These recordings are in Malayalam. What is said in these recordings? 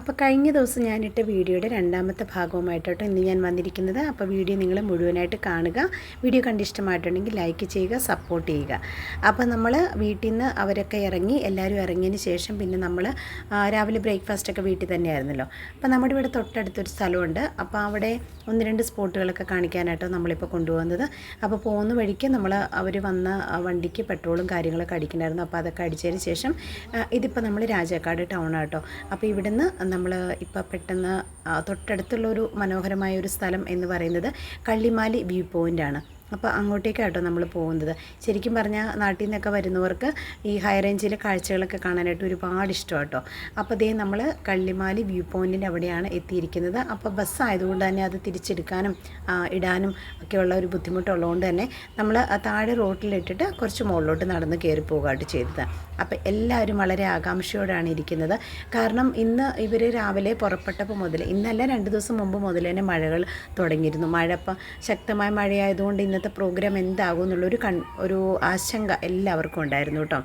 അപ്പോൾ കഴിഞ്ഞ ദിവസം ഞാനിട്ട വീഡിയോയുടെ രണ്ടാമത്തെ ഭാഗവുമായിട്ടോട്ടോ ഇന്ന് ഞാൻ വന്നിരിക്കുന്നത്. അപ്പോൾ വീഡിയോ നിങ്ങൾ മുഴുവനായിട്ട് കാണുക. വീഡിയോ കണ്ടിഷ്ടമായിട്ടുണ്ടെങ്കിൽ ലൈക്ക് ചെയ്യുക സപ്പോർട്ട് ചെയ്യുക. അപ്പോൾ നമ്മൾ വീട്ടിൽ നിന്ന് അവരൊക്കെ ഇറങ്ങി എല്ലാവരും ഇറങ്ങിയതിന് ശേഷം പിന്നെ നമ്മൾ രാവിലെ ബ്രേക്ക്ഫാസ്റ്റൊക്കെ വീട്ടിൽ തന്നെയായിരുന്നല്ലോ. അപ്പോൾ നമ്മുടെ ഇവിടെ തൊട്ടടുത്തൊരു സ്ഥലമുണ്ട്. അപ്പോൾ അവിടെ ഒന്ന് രണ്ട് സ്പോട്ടുകളൊക്കെ കാണിക്കാനായിട്ടോ നമ്മളിപ്പോൾ കൊണ്ടുപോകുന്നത്. അപ്പോൾ പോകുന്ന വഴിക്ക് നമ്മൾ അവർ വന്ന വണ്ടിക്ക് പെട്രോളും കാര്യങ്ങളൊക്കെ അടിക്കണമായിരുന്നു അപ്പോൾ അതൊക്കെ അടിച്ചതിന് ശേഷം ഇതിപ്പോൾ നമ്മൾ രാജാക്കാട് ടൗൺ ആട്ടോ. അപ്പോൾ ഇവിടുന്ന് നമ്മൾ ഇപ്പോൾ പെട്ടെന്ന് തൊട്ടടുത്തുള്ള ഒരു മനോഹരമായ ഒരു സ്ഥലം എന്ന് പറയുന്നത് കള്ളിമാലി വ്യൂ പോയിന്റ് ആണ് അപ്പോൾ അങ്ങോട്ടേക്കാട്ടോ നമ്മൾ പോകുന്നത്. ശരിക്കും പറഞ്ഞാൽ നാട്ടിൽ നിന്നൊക്കെ വരുന്നവർക്ക് ഈ ഹൈ റേഞ്ചിലെ കാഴ്ചകളൊക്കെ കാണാനായിട്ട് ഒരുപാട് ഇഷ്ടം കേട്ടോ അപ്പോൾ അതേ നമ്മൾ കള്ളിമാലി വ്യൂ പോയിന്റിന്റെ അവിടെയാണ് എത്തിയിരിക്കുന്നത്. അപ്പോൾ ബസ് ആയതുകൊണ്ട് തന്നെ അത് തിരിച്ചെടുക്കാനും ഇടാനും ഒക്കെയുള്ള ഒരു ബുദ്ധിമുട്ടുള്ളതുകൊണ്ട് തന്നെ നമ്മൾ താഴെ റോട്ടിലിട്ടിട്ട് കുറച്ച് മുകളിലോട്ട് നടന്ന് കയറി പോകാട്ട് ചെയ്തത്. അപ്പോൾ എല്ലാവരും വളരെ ആകാംക്ഷയോടാണ് ഇരിക്കുന്നത്. കാരണം ഇന്ന് ഇവർ രാവിലെ പുറപ്പെട്ടപ്പോൾ മുതൽ ഇന്നല്ല രണ്ട് ദിവസം മുമ്പ് മുതൽ തന്നെ മഴകൾ തുടങ്ങിയിരുന്നു. മഴ ഇപ്പം ശക്തമായ മഴയായതുകൊണ്ട് ഇന്നത്തെ പ്രോഗ്രാം എന്താകും എന്നുള്ളൊരു കൺ ഒരു ആശങ്ക എല്ലാവർക്കും ഉണ്ടായിരുന്നു കേട്ടോ.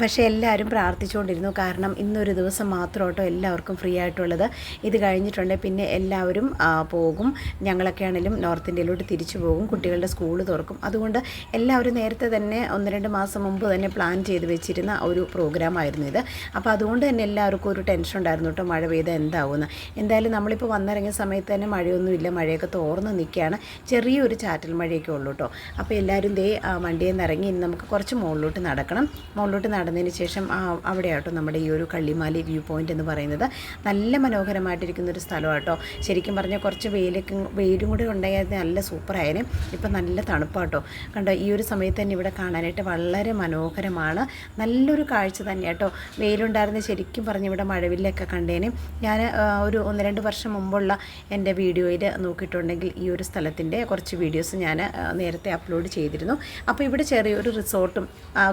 പക്ഷേ എല്ലാവരും പ്രാർത്ഥിച്ചുകൊണ്ടിരുന്നു. കാരണം ഇന്നൊരു ദിവസം മാത്രം കേട്ടോ എല്ലാവർക്കും ഫ്രീ ആയിട്ടുള്ളത്. ഇത് കഴിഞ്ഞിട്ടുണ്ടെങ്കിൽ പിന്നെ എല്ലാവരും പോകും. ഞങ്ങളൊക്കെ ആണെങ്കിലും നോർത്ത് ഇന്ത്യയിലോട്ട് തിരിച്ചു പോകും. കുട്ടികളുടെ സ്കൂൾ തുറക്കും. അതുകൊണ്ട് എല്ലാവരും നേരത്തെ തന്നെ ഒന്ന് രണ്ട് മാസം മുമ്പ് തന്നെ പ്ലാൻ ചെയ്ത് വെച്ചിരുന്ന ഒരു പ്രോഗ്രാം ആയിരുന്നു ഇത്. അപ്പോൾ അതുകൊണ്ട് തന്നെ എല്ലാവർക്കും ഒരു ടെൻഷൻ ഉണ്ടായിരുന്നു കേട്ടോ. മഴ പെയ്താൽ എന്താവുമെന്ന്. എന്തായാലും നമ്മളിപ്പോൾ വന്നിറങ്ങിയ സമയത്ത് തന്നെ മഴയൊന്നുമില്ല. മഴയൊക്കെ തോർന്ന് നിൽക്കുകയാണ്. ചെറിയൊരു ചാറ്റൽ മഴയൊക്കെ ഉള്ളൂ കേട്ടോ. അപ്പോൾ എല്ലാവരും ദേ വണ്ടിയിൽ നിന്ന് ഇറങ്ങി ഇനി നമുക്ക് കുറച്ച് മുകളിലോട്ട് നടക്കണം. മുകളിലോട്ട് നടന്നതിന് ശേഷം അവിടെ ആട്ടോ നമ്മുടെ ഈ ഒരു കള്ളിമാലി വ്യൂ പോയിന്റ് എന്ന് പറയുന്നത്. നല്ല മനോഹരമായിട്ടിരിക്കുന്ന ഒരു സ്ഥലമാട്ടോ. ശരിക്കും പറഞ്ഞാൽ കുറച്ച് വെയിലൊക്കെ വെയിലും കൂടെ ഉണ്ടായത് നല്ല സൂപ്പറായേനെ ഇപ്പം നല്ല തണുപ്പാട്ടോ. കണ്ടോ ഈ ഒരു സമയത്ത് തന്നെ ഇവിടെ കാണാനായിട്ട് വളരെ മനോഹരമാണ്. നല്ലൊരു കാഴ്ച തന്നെ കേട്ടോ വെയിലുണ്ടായിരുന്ന ശരിക്കും പറഞ്ഞ് ഇവിടെ മഴവില്ലൊക്കെ കണ്ടേനെ. ഞാൻ ഒരു ഒന്ന് രണ്ട് വർഷം മുമ്പുള്ള എന്റെ വീഡിയോയിൽ നോക്കിയിട്ടുണ്ടെങ്കിൽ ഈ ഒരു സ്ഥലത്തിന്റെ കുറച്ച് വീഡിയോസ് ഞാൻ നേരത്തെ അപ്ലോഡ് ചെയ്തിരുന്നു. അപ്പോൾ ഇവിടെ ചെറിയൊരു റിസോർട്ടും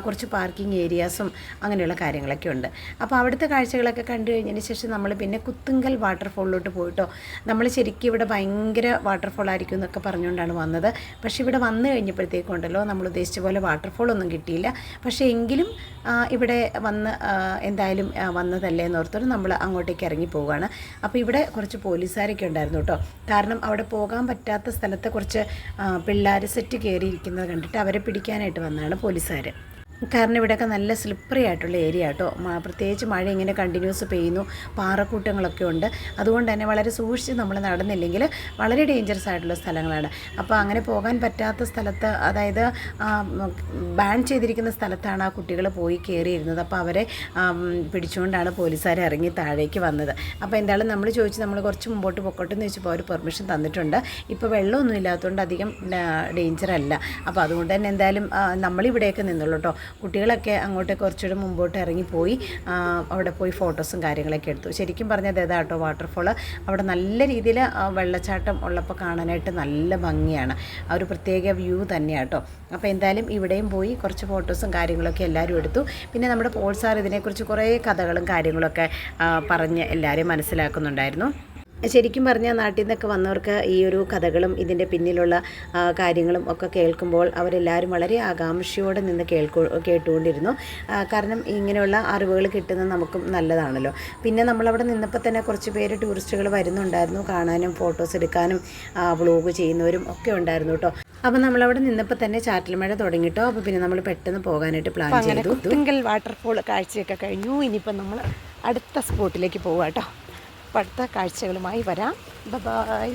കുറച്ച് പാർക്കിംഗ് ഏരിയാസും അങ്ങനെയുള്ള കാര്യങ്ങളൊക്കെ ഉണ്ട്. അപ്പോൾ അവിടുത്തെ കാഴ്ചകളൊക്കെ കണ്ടു കഴിഞ്ഞതിന് ശേഷം നമ്മൾ പിന്നെ കുത്തുങ്കൽ വാട്ടർഫോളിലോട്ട് പോയിട്ടോ. നമ്മൾ ശരിക്കും ഇവിടെ ഭയങ്കര വാട്ടർഫോൾ ആയിരിക്കും എന്നൊക്കെ പറഞ്ഞുകൊണ്ടാണ് വന്നത്. പക്ഷേ ഇവിടെ വന്നു കഴിഞ്ഞപ്പോഴത്തേക്കുണ്ടല്ലോ നമ്മൾ ഉദ്ദേശിച്ച പോലെ വാട്ടർഫോൾ ഒന്നും കിട്ടിയില്ല. പക്ഷേ എങ്കിലും ഇവിടെ വന്ന് എന്തായാലും വന്നതല്ലേ എന്ന് ഓർത്തിട്ട് നമ്മൾ അങ്ങോട്ടേക്ക് ഇറങ്ങി പോവുകയാണ്. അപ്പോൾ ഇവിടെ കുറച്ച് പോലീസുകാരൊക്കെ ഉണ്ടായിരുന്നു കേട്ടോ. കാരണം അവിടെ പോകാൻ പറ്റാത്ത സ്ഥലത്തെ കുറച്ച് പിള്ളേർ സെറ്റ് കയറിയിരിക്കുന്നത് കണ്ടിട്ട് അവരെ പിടിക്കാനായിട്ട് വന്നതാണ് പോലീസുകാർ കാരണം ഇവിടെയൊക്കെ നല്ല സ്ലിപ്പറി ആയിട്ടുള്ള ഏരിയ കേട്ടോ പ്രത്യേകിച്ച് മഴ ഇങ്ങനെ കണ്ടിന്യൂസ് പെയ്യുന്നു. പാറക്കൂട്ടങ്ങളൊക്കെ ഉണ്ട്. അതുകൊണ്ട് തന്നെ വളരെ സൂക്ഷിച്ച് നമ്മൾ നടന്നില്ലെങ്കിൽ വളരെ ഡേഞ്ചറസ് ആയിട്ടുള്ള സ്ഥലങ്ങളാണ്. അപ്പോൾ അങ്ങനെ പോകാൻ പറ്റാത്ത സ്ഥലത്ത് അതായത് ബാൻ ചെയ്തിരിക്കുന്ന സ്ഥലത്താണ് ആ കുട്ടികൾ പോയി കയറിയിരുന്നത് അപ്പോൾ അവരെ പിടിച്ചുകൊണ്ടാണ് പോലീസുകാർ ഇറങ്ങി താഴേക്ക് വന്നത്. അപ്പോൾ എന്തായാലും നമ്മൾ ചോദിച്ചു നമ്മൾ കുറച്ച് മുമ്പോട്ട് പൊക്കോട്ടെ എന്ന് ചോദിച്ചപ്പോൾ അവർ പെർമിഷൻ തന്നിട്ടുണ്ട്. ഇപ്പോൾ വെള്ളമൊന്നും ഇല്ലാത്തതുകൊണ്ട് അധികം ഡേഞ്ചർ അല്ല. അപ്പോൾ അതുകൊണ്ട് തന്നെ എന്തായാലും നമ്മളിവിടെയൊക്കെ നിന്നുള്ളൂ കേട്ടോ കുട്ടികളൊക്കെ അങ്ങോട്ട് കുറച്ചുകൂടെ മുമ്പോട്ട് ഇറങ്ങിപ്പോയി അവിടെ പോയി ഫോട്ടോസും കാര്യങ്ങളൊക്കെ എടുത്തു. ശരിക്കും പറഞ്ഞത് ഏതാ കേട്ടോ വാട്ടർഫോൾ അവിടെ നല്ല രീതിയിൽ വെള്ളച്ചാട്ടം ഉള്ളപ്പോൾ കാണാനായിട്ട് നല്ല ഭംഗിയാണ്. ആ ഒരു പ്രത്യേക വ്യൂ തന്നെയാണ് കേട്ടോ അപ്പോൾ എന്തായാലും ഇവിടെയും പോയി കുറച്ച് ഫോട്ടോസും കാര്യങ്ങളൊക്കെ എല്ലാവരും എടുത്തു. പിന്നെ നമ്മുടെ പോൾ സാർ ഇതിനെക്കുറിച്ച് കുറേ കഥകളും കാര്യങ്ങളൊക്കെ പറഞ്ഞ് എല്ലാവരെയും മനസ്സിലാക്കുന്നുണ്ടായിരുന്നു. ശരിക്കും പറഞ്ഞാൽ നാട്ടിൽ നിന്നൊക്കെ വന്നവർക്ക് ഈ ഒരു കഥകളും ഇതിന്റെ പിന്നിലുള്ള കാര്യങ്ങളും ഒക്കെ കേൾക്കുമ്പോൾ അവരെല്ലാവരും വളരെ ആകാംക്ഷയോടെ നിന്ന് കേൾക്കു കേട്ടുകൊണ്ടിരുന്നു. കാരണം ഇങ്ങനെയുള്ള അറിവുകൾ കിട്ടുന്നത് നമുക്കും നല്ലതാണല്ലോ. പിന്നെ നമ്മളവിടെ നിന്നപ്പോൾ തന്നെ കുറച്ച് പേര് ടൂറിസ്റ്റുകൾ വരുന്നുണ്ടായിരുന്നു. കാണാനും ഫോട്ടോസ് എടുക്കാനും വ്ളോഗ് ചെയ്യുന്നവരും ഒക്കെ ഉണ്ടായിരുന്നു കേട്ടോ. അപ്പോൾ നമ്മളവിടെ നിന്നപ്പോൾ തന്നെ ചാറ്റൽ മഴ തുടങ്ങിട്ടോ. അപ്പോൾ പിന്നെ നമ്മൾ പെട്ടെന്ന് പോകാനായിട്ട് പ്ലാൻ ചെയ്തു. കുത്തുങ്കൽ വാട്ടർഫോൾ കാഴ്ചയൊക്കെ കഴിഞ്ഞു. ഇനിയിപ്പം നമ്മൾ അടുത്ത സ്പോട്ടിലേക്ക് പോകാം കേട്ടോ അപ്പം അടുത്ത കാഴ്ചകളുമായി വരാം. ബൈ